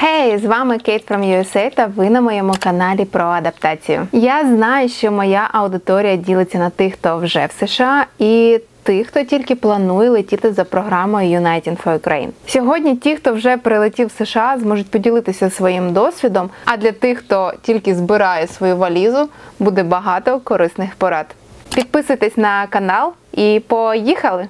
Хей, з вами Кейт from USA та ви на моєму каналі про адаптацію. Я знаю, що моя аудиторія ділиться на тих, хто вже в США, і тих, хто тільки планує летіти за програмою United for Ukraine. Сьогодні ті, хто вже прилетів в США, зможуть поділитися своїм досвідом. А для тих, хто тільки збирає свою валізу, буде багато корисних порад. Підписуйтесь на канал і поїхали!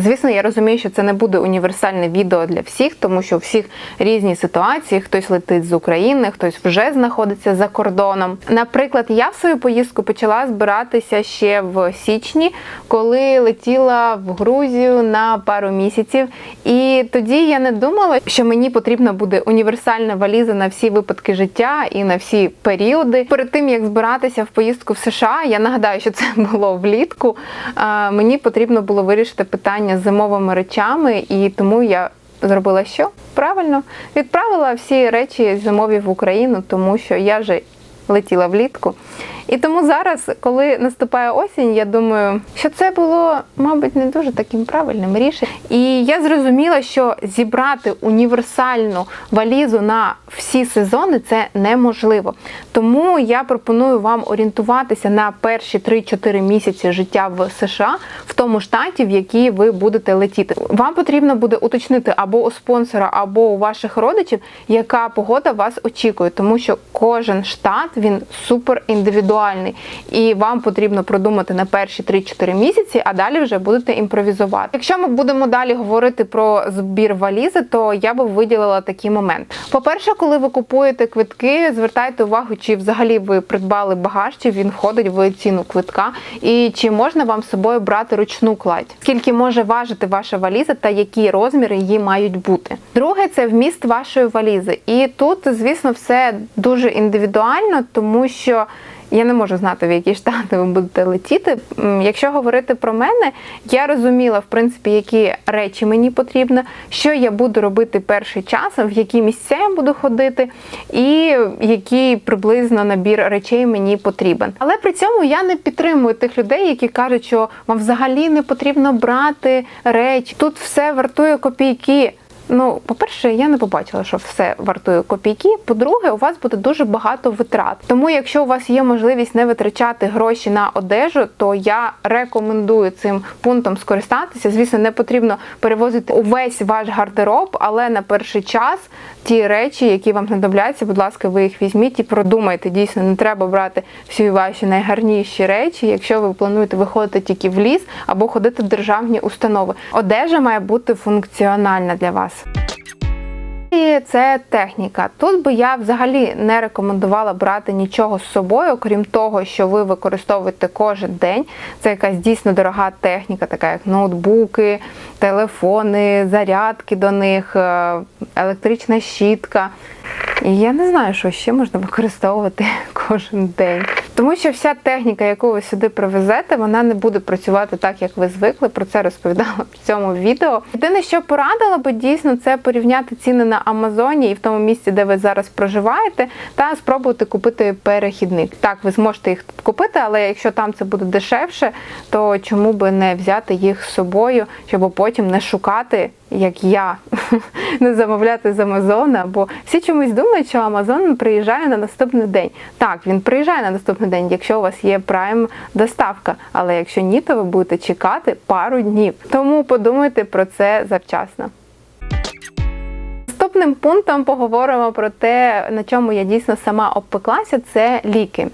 Звісно, я розумію, що це не буде універсальне відео для всіх, тому що у всіх різні ситуації. Хтось летить з України, хтось вже знаходиться за кордоном. Наприклад, я в свою поїздку почала збиратися ще в січні, коли летіла в Грузію на пару місяців. І тоді я не думала, що мені потрібна буде універсальна валіза на всі випадки життя і на всі періоди. Перед тим як збиратися в поїздку в США, я нагадаю, що це було влітку. Мені потрібно було вирішити питання з зимовими речами, і тому я зробила що? Правильно, відправила всі речі зимові в Україну, тому що я вже летіла влітку. І тому зараз, коли наступає осінь, я думаю, що це було, мабуть, не дуже таким правильним рішенням. І я зрозуміла, що зібрати універсальну валізу на всі сезони це неможливо. Тому я пропоную вам орієнтуватися на перші 3-4 місяці життя в США в тому штаті, в який ви будете летіти. Вам потрібно буде уточнити або у спонсора, або у ваших родичів, яка погода вас очікує, тому що кожен штат він супер індивідуальний, і вам потрібно продумати на перші 3-4 місяці, а далі вже будете імпровізувати. Якщо ми будемо далі говорити про збір валізи, то я би виділила такий момент. По-перше, коли ви купуєте квитки, звертайте увагу, чи взагалі ви придбали багаж, чи він входить в ціну квитка, і чи можна вам з собою брати ручну кладь, скільки може важити ваша валіза та які розміри її мають бути. Друге, це вміст вашої валізи. І тут, звісно, все дуже індивідуально, тому що. Я не можу знати, в які штати ви будете летіти. Якщо говорити про мене, я розуміла, в принципі, які речі мені потрібно, що я буду робити перший час, в які місця я буду ходити, і який приблизно набір речей мені потрібен. Але при цьому я не підтримую тих людей, які кажуть, що вам взагалі не потрібно брати речі. Тут все вартує копійки. Ну, по-перше, я не побачила, що все вартує копійки. По-друге, у вас буде дуже багато витрат. Тому, якщо у вас є можливість не витрачати гроші на одежу, то я рекомендую цим пунктом скористатися. Звісно, не потрібно перевозити увесь ваш гардероб, але на перший час ті речі, які вам знадобляться, будь ласка, ви їх візьміть і продумайте. Дійсно, не треба брати всі ваші найгарніші речі, якщо ви плануєте виходити тільки в ліс або ходити в державні установи. Одежа має бути функціональна для вас. І це техніка. Тут би я взагалі не рекомендувала брати нічого з собою, крім того, що ви використовуєте кожен день. Це якась дійсно дорога техніка, така як ноутбуки, телефони, зарядки до них, е, електрична щітка. І я не знаю, що ще можна використовувати кожен день. Тому що вся техніка, яку ви сюди привезете, вона не буде працювати так, як ви звикли. Про це розповідала в цьому відео. Єдине, що порадила би дійсно, це порівняти ціни на Амазоні і в тому місці, де ви зараз проживаєте, та спробувати купити перехідник. Так, ви зможете їх купити, але якщо там це буде дешевше, то чому би не взяти їх з собою, щоб потім не шукати. Як я не замовляти з Амазона, бо всі чомусь думають, що Амазон приїжджає на наступний день. Так, він приїжджає на наступний день, якщо у вас є прайм доставка. Але якщо ні, то ви будете чекати пару днів. Тому подумайте про це завчасно. Наступним пунктом поговоримо про те, на чому я дійсно сама обпеклася, це ліки.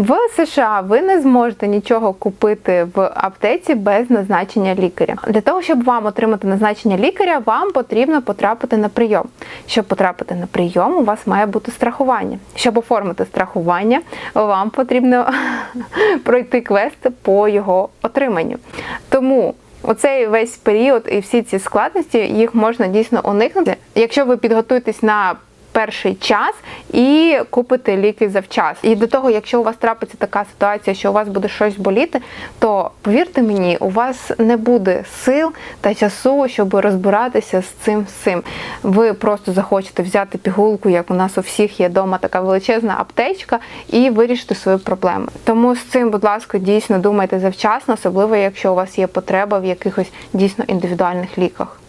В США ви не зможете нічого купити в аптеці без назначення лікаря. Для того, щоб вам отримати назначення лікаря, вам потрібно потрапити на прийом. Щоб потрапити на прийом, у вас має бути страхування. Щоб оформити страхування, вам потрібно пройти квест по його отриманню. Тому Оцей весь період і всі ці складності їх можна дійсно уникнути, якщо ви підготуєтесь на перший час і купите ліки завчасно. І до того, якщо у вас трапиться така ситуація, що у вас буде щось боліти, то повірте мені, у вас не буде сил та часу, щоб розбиратися з цим всім. Ви просто захочете взяти пігулку, як у нас у всіх є вдома така величезна аптечка, і вирішити свою проблему. Тому з цим, будь ласка, дійсно думайте завчасно, особливо якщо у вас є потреба в якихось дійсно індивідуальних ліках.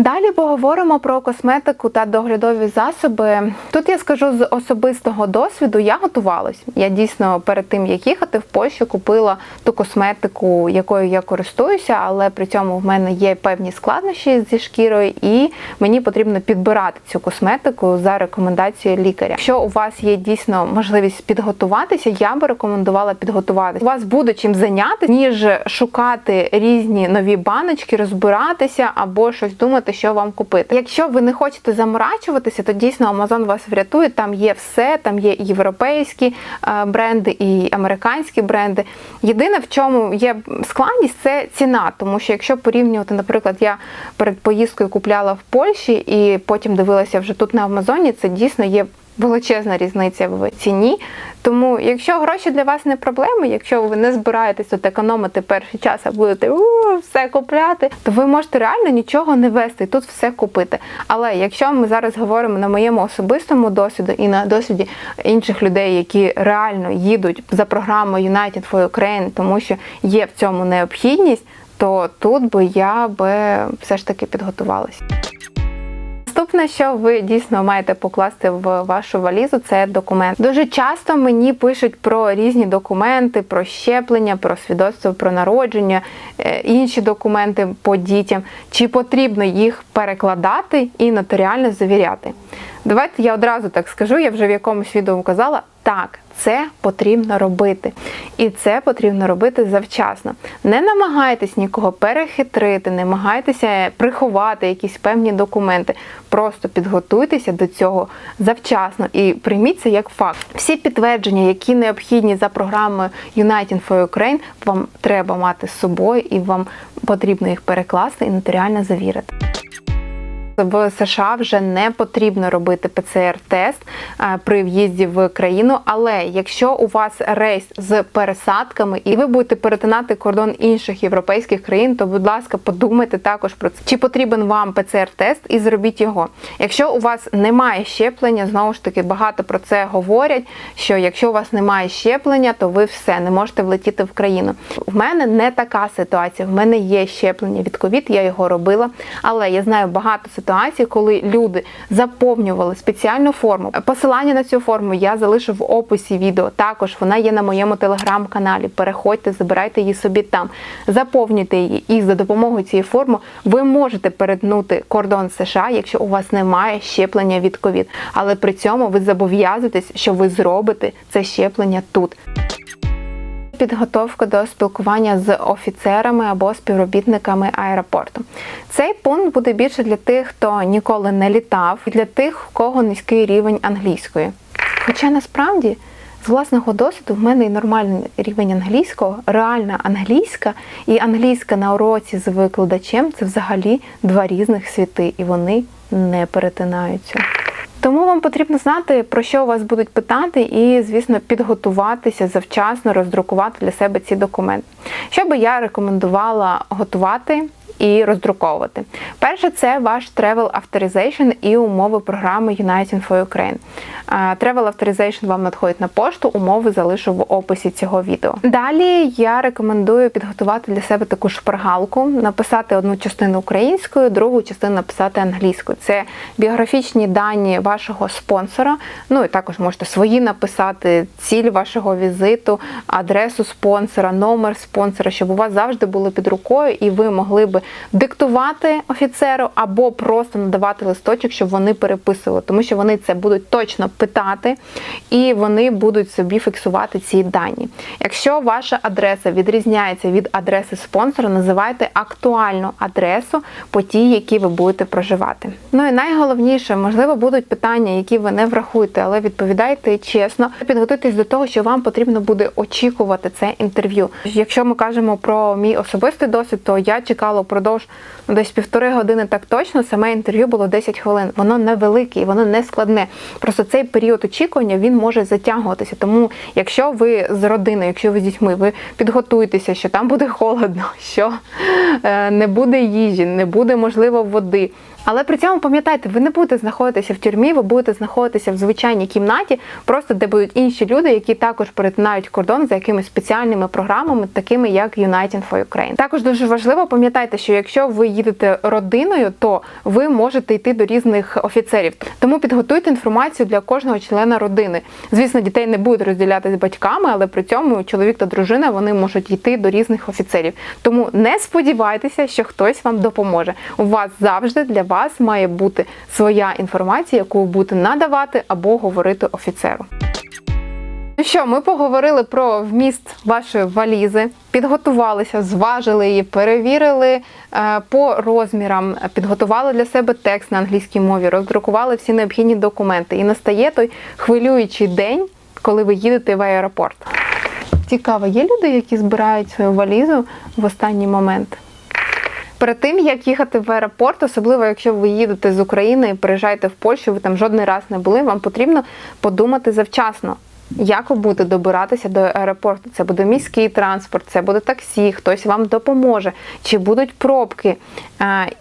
Далі поговоримо про косметику та доглядові засоби. Тут я скажу з особистого досвіду, я готувалась. Я дійсно перед тим як їхати в Польщу, купила ту косметику, якою я користуюся, але при цьому в мене є певні складнощі зі шкірою, і мені потрібно підбирати цю косметику за рекомендацією лікаря. Якщо у вас є дійсно можливість підготуватися, я би рекомендувала підготуватися. У вас буде чим зайняти, ніж шукати різні нові баночки, розбиратися або щось думати, що вам купити. Якщо ви не хочете заморачуватися, то дійсно Amazon вас врятує. Там є все, там є європейські е, бренди, і американські бренди. Єдине, в чому є складність, це ціна. Тому що якщо порівнювати, наприклад, я перед поїздкою купляла в Польщі і потім дивилася вже тут на Амазоні, це дійсно є. Величезна різниця в ціні. Тому, якщо гроші для вас не проблема, якщо ви не збираєтесь тут економити перший час, а будете «У, все купляти, то ви можете реально нічого не вести тут все купити. Але якщо ми зараз говоримо на моєму особистому досвіду і на досвіді інших людей, які реально їдуть за програмою United for Ukraine, тому що є в цьому необхідність, то тут би я би все ж таки підготувалася. Наступне, що ви дійсно маєте покласти в вашу валізу, це документ. Дуже часто мені пишуть про різні документи, про щеплення, про свідоцтво про народження, е, інші документи по дітям. Чи потрібно їх перекладати і нотаріально завіряти? Давайте я одразу так скажу, я вже в якомусь відео казала, так, це потрібно робити. І це потрібно робити завчасно. Не намагайтесь нікого перехитрити, не намагайтеся приховати якісь певні документи. Просто підготуйтеся до цього завчасно і прийміть це як факт. Всі підтвердження, які необхідні за програмою United for Ukraine, вам треба мати з собою і вам потрібно їх перекласти і нотаріально завірити. В США вже не потрібно робити ПЦР-тест е, при в'їзді в країну. Але якщо у вас рейс з пересадками і ви будете перетинати кордон інших європейських країн, то будь ласка, подумайте також про це. Чи потрібен вам ПЦР-тест і зробіть його. Якщо у вас немає щеплення, знову ж таки багато про це говорять. Що якщо у вас немає щеплення, то ви все не можете влетіти в країну. В мене не така ситуація. В мене є щеплення від ковід, я його робила, але я знаю багато ситуацій ситуації, коли люди заповнювали спеціальну форму. Посилання на цю форму я залишу в описі відео. Також вона є на моєму телеграм-каналі. Переходьте, забирайте її собі там, заповнюйте її, і за допомогою цієї форми ви можете перетнути кордон США, якщо у вас немає щеплення від ковід. Але при цьому ви зобов'язуєтесь, що ви зробите це щеплення тут підготовка до спілкування з офіцерами або співробітниками аеропорту. Цей пункт буде більше для тих, хто ніколи не літав, і для тих, у кого низький рівень англійської. Хоча насправді. З власного досвіду в мене і нормальний рівень англійського, реальна англійська і англійська на уроці з викладачем це взагалі два різних світи, і вони не перетинаються. Тому вам потрібно знати, про що вас будуть питати, і, звісно, підготуватися завчасно, роздрукувати для себе ці документи. Що би я рекомендувала готувати і роздруковувати. Перше, це ваш Travel Authorization і умови програми United for Ukraine. Travel Authorization вам надходить на пошту, умови залишу в описі цього відео. Далі я рекомендую підготувати для себе таку шпаргалку, написати одну частину українською, другу частину написати англійською. Це біографічні дані вашого спонсора. Ну і також можете свої написати, ціль вашого візиту, адресу спонсора, номер спонсора, щоб у вас завжди було під рукою, і ви могли би диктувати офіцеру або просто надавати листочок, щоб вони переписували, тому що вони це будуть точно питати і вони будуть собі фіксувати ці дані. Якщо ваша адреса відрізняється від адреси спонсора, називайте актуальну адресу по тій, які ви будете проживати. Ну і найголовніше, можливо, будуть питання, які ви не врахуєте, але відповідайте чесно. Підготуйтесь до того, що вам потрібно буде очікувати це інтерв'ю. Якщо ми кажемо про мій особистий досвід, то я чекала впродовж ну, десь півтори години так точно. Саме інтерв'ю було 10 хвилин. Воно невелике і воно не складне. Просто цей період очікування він може затягуватися. Тому, якщо ви з родиною, якщо ви з дітьми, ви підготуєтеся, що там буде холодно, що е, не буде їжі, не буде можливо води. Але при цьому пам'ятайте, ви не будете знаходитися в тюрмі, ви будете знаходитися в звичайній кімнаті, просто де будуть інші люди, які також перетинають кордон за якимись спеціальними програмами, такими як United for Ukraine. Також дуже важливо пам'ятайте, що якщо ви їдете родиною, то ви можете йти до різних офіцерів. Тому підготуйте інформацію для кожного члена родини. Звісно, дітей не будуть розділяти з батьками, але при цьому чоловік та дружина вони можуть йти до різних офіцерів. Тому не сподівайтеся, що хтось вам допоможе. У вас завжди для вас має бути своя інформація, яку ви будете надавати або говорити офіцеру. Ну що, ми поговорили про вміст вашої валізи, підготувалися, зважили її, перевірили е, по розмірам, підготували для себе текст на англійській мові, роздрукували всі необхідні документи. І настає той хвилюючий день, коли ви їдете в аеропорт. Цікаво, є люди, які збирають свою валізу в останній момент. Перед тим як їхати в аеропорт, особливо якщо ви їдете з України і приїжджаєте в Польщу, ви там жодний раз не були, вам потрібно подумати завчасно. Як ви будете добиратися до аеропорту? Це буде міський транспорт, це буде таксі, хтось вам допоможе, чи будуть пробки.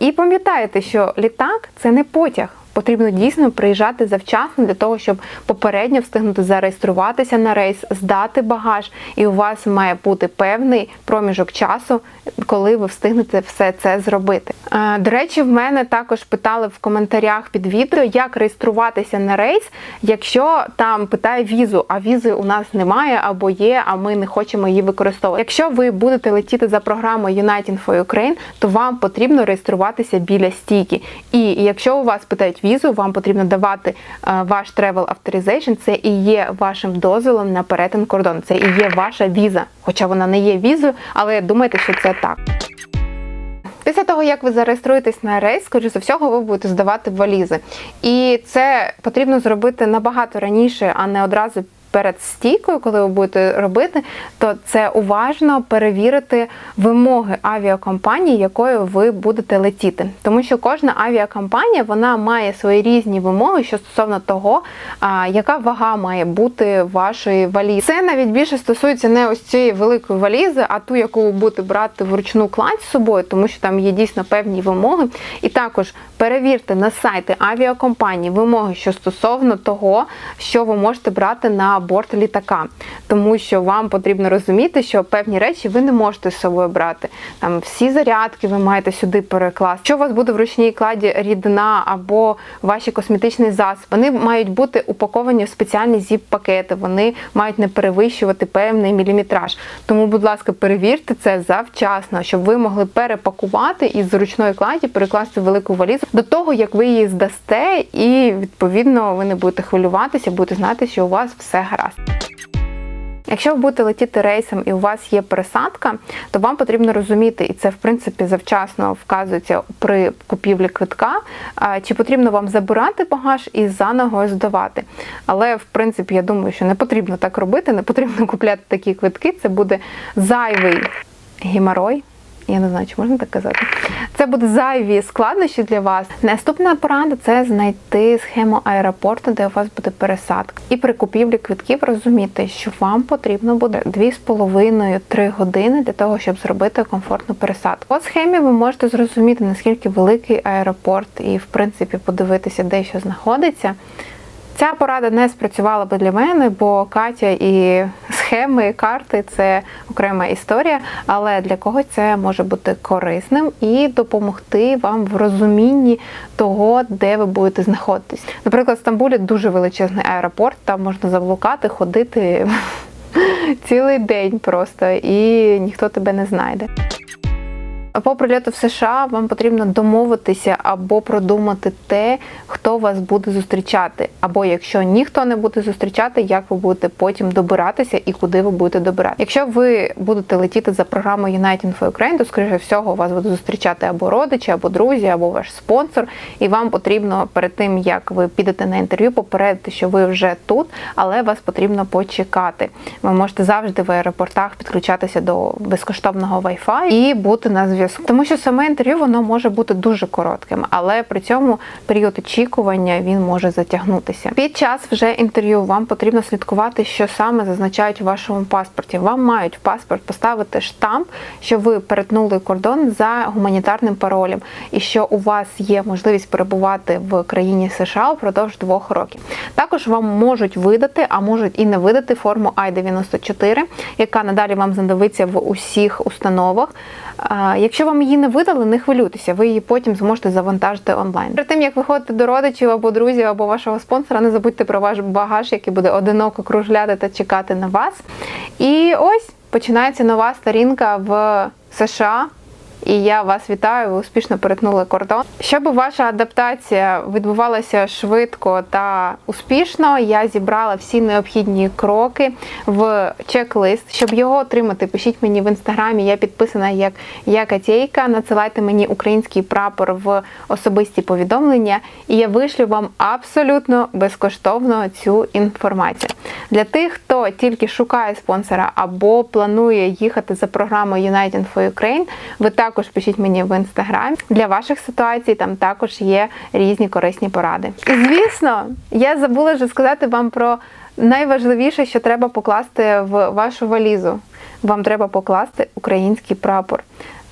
І пам'ятайте, що літак це не потяг. Потрібно дійсно приїжджати завчасно для того, щоб попередньо встигнути зареєструватися на рейс, здати багаж, і у вас має бути певний проміжок часу, коли ви встигнете все це зробити. Е, До речі, в мене також питали в коментарях під відео, як реєструватися на рейс, якщо там питає візу, а візи у нас немає або є, а ми не хочемо її використовувати. Якщо ви будете летіти за програмою United for Ukraine, то вам потрібно реєструватися біля стійки. І якщо у вас питають візу, вам потрібно давати е, ваш travel authorization, це і є вашим дозволом на перетин кордону. Це і є ваша віза, хоча вона не є візою, але думайте, що це так. Після того, як ви зареєструєтесь на рейс, скоріше за всього, ви будете здавати валізи. І це потрібно зробити набагато раніше, а не одразу. Перед стійкою, коли ви будете робити, то це уважно перевірити вимоги авіакомпанії, якою ви будете летіти. Тому що кожна авіакомпанія вона має свої різні вимоги що стосовно того, яка вага має бути вашої валізи. Це навіть більше стосується не ось цієї великої валізи, а ту, яку ви будете брати вручну кладь з собою, тому що там є дійсно певні вимоги. І також перевірте на сайти авіакомпанії вимоги, що стосовно того, що ви можете брати на борт літака, тому що вам потрібно розуміти, що певні речі ви не можете з собою брати. Там всі зарядки ви маєте сюди перекласти. Що у вас буде в ручній кладі рідина або ваші косметичні засоби, вони мають бути упаковані в спеціальні зіп-пакети, вони мають не перевищувати певний міліметраж. Тому, будь ласка, перевірте це завчасно, щоб ви могли перепакувати із зручної кладі, перекласти велику валізу до того, як ви її здасте, і відповідно ви не будете хвилюватися, будете знати, що у вас все гаразд. Якщо ви будете летіти рейсом і у вас є пересадка, то вам потрібно розуміти, і це в принципі завчасно вказується при купівлі квитка, чи потрібно вам забирати багаж і заново здавати. Але в принципі я думаю, що не потрібно так робити, не потрібно купляти такі квитки. Це буде зайвий геморой. Я не знаю, чи можна так казати. Це буде зайві складнощі для вас. Наступна порада це знайти схему аеропорту, де у вас буде пересадка. І при купівлі квитків розуміти, що вам потрібно буде 2,5-3 години для того, щоб зробити комфортну пересадку. По схемі ви можете зрозуміти, наскільки великий аеропорт, і в принципі подивитися, де що знаходиться. Ця порада не спрацювала би для мене, бо Катя і схеми, карти це окрема історія, але для когось це може бути корисним і допомогти вам в розумінні того, де ви будете знаходитись. Наприклад, в Стамбулі дуже величезний аеропорт, там можна заблукати, ходити цілий день просто, і ніхто тебе не знайде. По прильоту в США вам потрібно домовитися або продумати те, хто вас буде зустрічати. Або якщо ніхто не буде зустрічати, як ви будете потім добиратися і куди ви будете добирати. Якщо ви будете летіти за програмою United for Ukraine, то скоріше всього вас буде зустрічати або родичі, або друзі, або ваш спонсор. І вам потрібно перед тим, як ви підете на інтерв'ю, попередити, що ви вже тут, але вас потрібно почекати. Ви можете завжди в аеропортах підключатися до безкоштовного Wi-Fi і бути на зв'язку зв'язку. Тому що саме інтерв'ю воно може бути дуже коротким, але при цьому період очікування він може затягнутися. Під час вже інтерв'ю вам потрібно слідкувати, що саме зазначають у вашому паспорті. Вам мають в паспорт поставити штамп, що ви перетнули кордон за гуманітарним паролем, і що у вас є можливість перебувати в країні США впродовж двох років. Також вам можуть видати, а можуть і не видати форму I-94, яка надалі вам знадобиться в усіх установах. Якщо вам її не видали, не хвилюйтеся, ви її потім зможете завантажити онлайн. Перед тим як виходите до родичів або друзів, або вашого спонсора, не забудьте про ваш багаж, який буде одиноко кружляти та чекати на вас. І ось починається нова сторінка в США. І я вас вітаю, ви успішно перетнули кордон. Щоб ваша адаптація відбувалася швидко та успішно, я зібрала всі необхідні кроки в чек-лист. Щоб його отримати, пишіть мені в інстаграмі. Я підписана як я Катєйка. Надсилайте мені український прапор в особисті повідомлення, і я вишлю вам абсолютно безкоштовно цю інформацію. Для тих, хто тільки шукає спонсора або планує їхати за програмою United for Ukraine, ви також пишіть мені в інстаграм. Для ваших ситуацій там також є різні корисні поради. І звісно, я забула вже сказати вам про найважливіше, що треба покласти в вашу валізу. Вам треба покласти український прапор.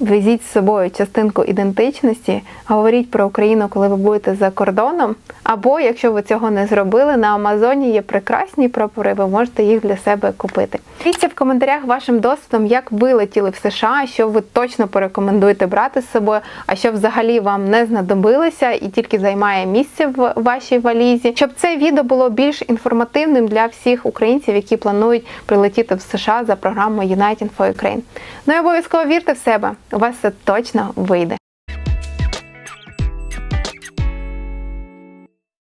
Везіть з собою частинку ідентичності, говоріть про Україну, коли ви будете за кордоном. Або, якщо ви цього не зробили, на Амазоні є прекрасні прапори, ви можете їх для себе купити. Пишіть в коментарях вашим досвідом, як ви летіли в США, що ви точно порекомендуєте брати з собою, а що взагалі вам не знадобилося і тільки займає місце в вашій валізі. Щоб це відео було більш інформативним для всіх українців, які планують прилетіти в США за програмою United for Ukraine. Ну і обов'язково вірте в себе, у вас це точно вийде.